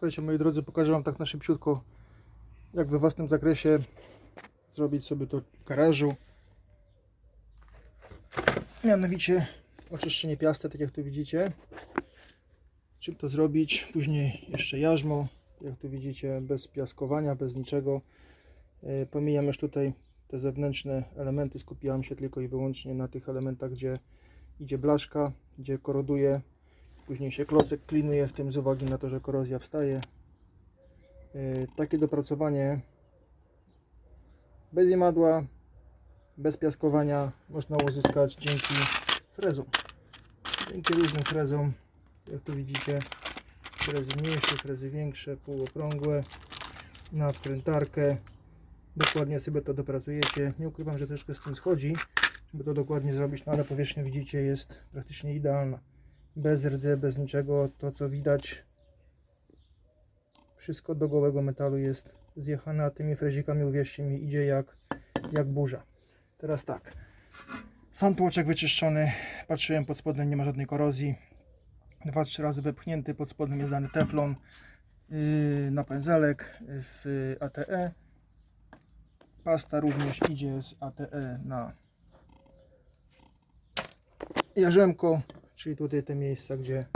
Słuchajcie, moi drodzy, pokażę Wam tak na szybciutko, jak we własnym zakresie zrobić sobie to w garażu. Mianowicie oczyszczenie piasty, tak jak tu widzicie. Czym to zrobić? Później jeszcze jarzmo, jak tu widzicie, bez piaskowania, bez niczego. E, Pomijam już tutaj te zewnętrzne elementy, skupiałem się tylko i wyłącznie na tych elementach, gdzie idzie blaszka, gdzie koroduje. Później się klocek klinuje w tym z uwagi na to, że korozja wstaje. E, Takie dopracowanie bez imadła, bez piaskowania można uzyskać dzięki frezom. Dzięki różnym frezom, jak tu widzicie, frezy mniejsze, frezy większe, półokrągłe, na wkrętarkę. Dokładnie sobie to dopracujecie. Nie ukrywam, że troszkę z tym schodzi, żeby to dokładnie zrobić, no ale powierzchnia widzicie jest praktycznie idealna. Bez rdze, bez niczego. To co widać, wszystko do gołego metalu jest zjechane, a tymi frezikami uwierzcie mi idzie jak, jak burza. Teraz tak. Sam tłoczek wyczyszczony. Patrzyłem pod spodem, nie ma żadnej korozji. Dwa, trzy razy wepchnięty. Pod spodem jest dany teflon yy, na pędzelek z ATE. Pasta również idzie z ATE na jarzemko, czyli tutaj te miejsca, gdzie,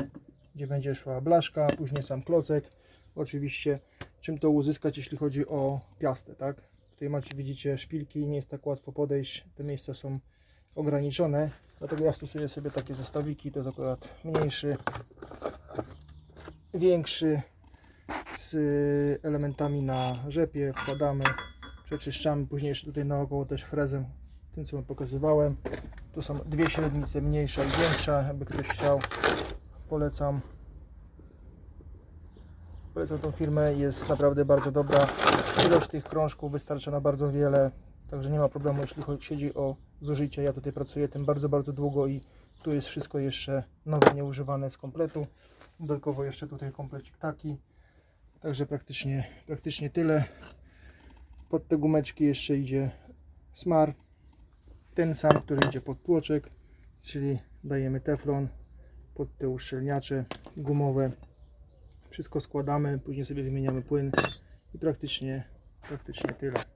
gdzie będzie szła blaszka, później sam klocek. Oczywiście, czym to uzyskać, jeśli chodzi o piastę, tak? Tutaj macie, widzicie, szpilki, nie jest tak łatwo podejść, te miejsca są ograniczone, dlatego ja stosuję sobie takie zestawiki, to jest akurat mniejszy, większy, z elementami na rzepie, wkładamy, przeczyszczamy, później jeszcze tutaj naokoło też frezem, tym co wam pokazywałem. Tu są dwie średnice, mniejsza i większa, jakby ktoś chciał, polecam. Polecam tą firmę, jest naprawdę bardzo dobra. Ilość tych krążków wystarcza na bardzo wiele, także nie ma problemu, jeśli chodzi o zużycie. Ja tutaj pracuję tym bardzo, bardzo długo i tu jest wszystko jeszcze nowe, nieużywane z kompletu. Dodatkowo jeszcze tutaj komplecik taki. Także praktycznie, praktycznie tyle. Pod te gumeczki jeszcze idzie smar. Ten sam, który idzie pod tłoczek, czyli dajemy teflon pod te uszczelniacze gumowe. Wszystko składamy, później sobie wymieniamy płyn i praktycznie, praktycznie tyle.